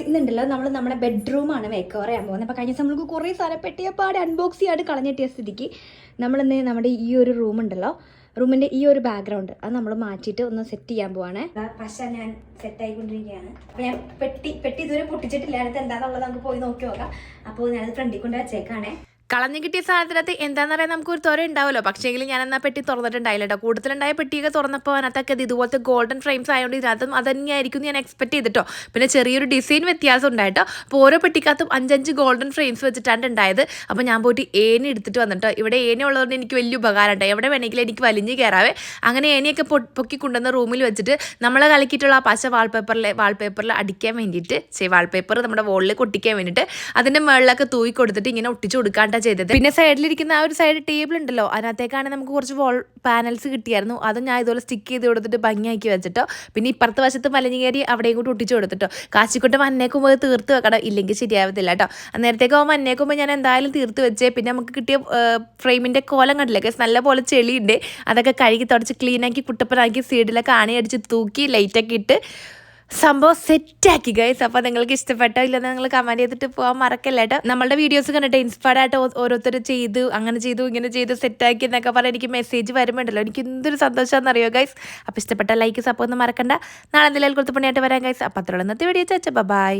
Guys നമ്മൾ നമ്മുടെ ബെഡ്റൂമാണ് മേക്ക് ഓവർ ചെയ്യാൻ പോകുന്നത്. അപ്പോൾ കഴിഞ്ഞ ദിവസം നമുക്ക് കുറേ സാധനം പെട്ടിയപ്പാട് അൺബോക്സ് ചെയ്യാണ്ട് കളഞ്ഞിട്ടിയ സ്ഥിതിക്ക് നമ്മളിന്ന് നമ്മുടെ ഈ ഒരു റൂം ഉണ്ടല്ലോ റൂമിന്റെ ഈ ഒരു ബാക്ക്ഗ്രൗണ്ട് അത് നമ്മൾ മാറ്റിയിട്ട് ഒന്ന് സെറ്റ് ചെയ്യാൻ പോവാണ്. പശ ഞാൻ സെറ്റ് ആയിക്കൊണ്ടിരിക്കുകയാണ്. അപ്പോൾ ഞാൻ പെട്ടി പെട്ടി ഇതുവരെ പൊട്ടിച്ചിട്ടില്ല. അടുത്ത് എന്താണെന്നുള്ളത് നമുക്ക് പോയി നോക്കി നോക്കാം. അപ്പോൾ ഞാനത് ഫ്രണ്ടിൽ കൊണ്ട് വെച്ചേക്കാണേ. കളഞ്ഞു കിട്ടിയ സാധനത്തിനകത്ത് എന്താണെന്ന് പറയാൻ നമുക്ക് ഒരു തൊര ഉണ്ടാവുമല്ലോ. പക്ഷേങ്കിൽ ഞാൻ എന്നാ പെട്ടി തുറന്നിട്ടുണ്ടായില്ല കേട്ടോ കൂടുതലുണ്ടായ പെട്ടിയൊക്കെ തുറന്നപ്പോൾ അതിനകത്തൊക്കെ ഇത് ഇതുപോലത്തെ ഗോൾഡൻ ഫ്രെയിംസ് ആയതുകൊണ്ട് ഇതിനകത്തും അത് തന്നെയായിരിക്കും ഞാൻ എക്സ്പെക്ട് ചെയ്തിട്ടോ. പിന്നെ ചെറിയൊരു ഡിസൈൻ വ്യത്യാസം ഉണ്ടായിട്ടോ അപ്പോൾ ഓരോ പെട്ടിക്കകത്തും അഞ്ചഞ്ച് ഗോൾഡൻ ഫ്രെയിംസ് വെച്ചിട്ടാണ് ഉണ്ടായത്. അപ്പോൾ ഞാൻ പോയിട്ട് ഏനി എടുത്തിട്ട് വന്നിട്ടോ ഇവിടെ ഏനി ഉള്ളതുകൊണ്ട് എനിക്ക് വലിയ ഉപകാരം ഉണ്ടായി എവിടെ വേണമെങ്കിലും എനിക്ക് വലിഞ്ഞ് കയറാവേ അങ്ങനെ ഏനിയൊക്കെ പൊക്കി കൊണ്ടുവന്ന റൂമിൽ വെച്ചിട്ട് നമ്മൾ കളിക്കിയിട്ടുള്ള ആ പശ വാൾപേപ്പറിൽ വാൾപേപ്പറിൽ അടിക്കാൻ വേണ്ടിയിട്ട് വാൾപേപ്പർ നമ്മുടെ വോളിൽ കൊട്ടിക്കാൻ വേണ്ടിയിട്ട് അതിന്റെ മുകളിലൊക്കെ തൂയി കൊടുത്തിട്ട് ഇങ്ങനെ ഒട്ടിച്ചു കൊടുക്കാണ്ടാ ചെയ്തത്. പിന്നെ സൈഡിലിരിക്കുന്ന ആ ഒരു സൈഡ് ടേബിൾ ഉണ്ടല്ലോ അതിനകത്തേക്കാണ് നമുക്ക് കുറച്ച് വോൾ പാനൽസ് കിട്ടിയായിരുന്നു. അതും ഞാൻ ഇതുപോലെ സ്റ്റിക്ക് ചെയ്ത് കൊടുത്തിട്ട് ഭംഗിയാക്കി വെച്ചിട്ടോ. പിന്നെ ഇപ്പുറത്തെ വശത്ത് മലഞ്ഞ് കയറി അവിടെയും കൂടി ഒട്ടിച്ചു കൊടുത്തിട്ടോ. കാശിക്കൊണ്ട് മന്നേക്കുമ്പോൾ തീർത്ത് വെക്കണം. ഇല്ലെങ്കിൽ ശരിയാവത്തില്ല കേട്ടോ നേരത്തേക്ക് ആകുമ്പോൾ മന്നേക്കുമ്പോൾ ഞാൻ എന്തായാലും തീർത്ത് വെച്ചേ. പിന്നെ നമുക്ക് കിട്ടിയ ഫ്രെയിമിന്റെ കോലം കണ്ടില്ലേ കേസ് നല്ല പോലെ ചെളിയുണ്ട്. അതൊക്കെ കഴുകി തുടച്ച് ക്ലീനാക്കി കുട്ടപ്പനാക്കി സൈഡിലൊക്കെ ആണി അടിച്ച് തൂക്കി ലൈറ്റൊക്കെ ഇട്ട് സംഭവം സെറ്റാക്കി ഗൈസ് അപ്പോൾ നിങ്ങൾക്ക് ഇഷ്ടപ്പെട്ടോ ഇല്ലെന്ന് നിങ്ങൾ കമന്റ് ചെയ്തിട്ട് പോകാൻ മറക്കല്ല കേട്ടോ നമ്മളുടെ വീഡിയോസ് കണ്ടിട്ട് ഇൻസ്പയർഡ് ആയിട്ട് ഓരോരുത്തർ ചെയ്തു അങ്ങനെ ചെയ്തു ഇങ്ങനെ ചെയ്തു സെറ്റാക്കി എന്നൊക്കെ പറഞ്ഞ് എനിക്ക് മെസ്സേജ് വരുമ്പോണ്ടല്ലോ. എനിക്ക് എന്തൊരു സന്തോഷമാണെന്ന് അറിയോ ഗൈസ് അപ്പോൾ ഇഷ്ടപ്പെട്ട ലൈക്ക് സപ്പോർട്ട് ഒന്നും മറക്കണ്ട. നാളെ എന്തെങ്കിലും കൊടുത്ത് പണിയായിട്ട് വരാം ഗൈസ് അപ്പോൾ അത്രയുള്ള ഇന്നത്തെ വീഡിയോ ചേച്ചാ ബൈ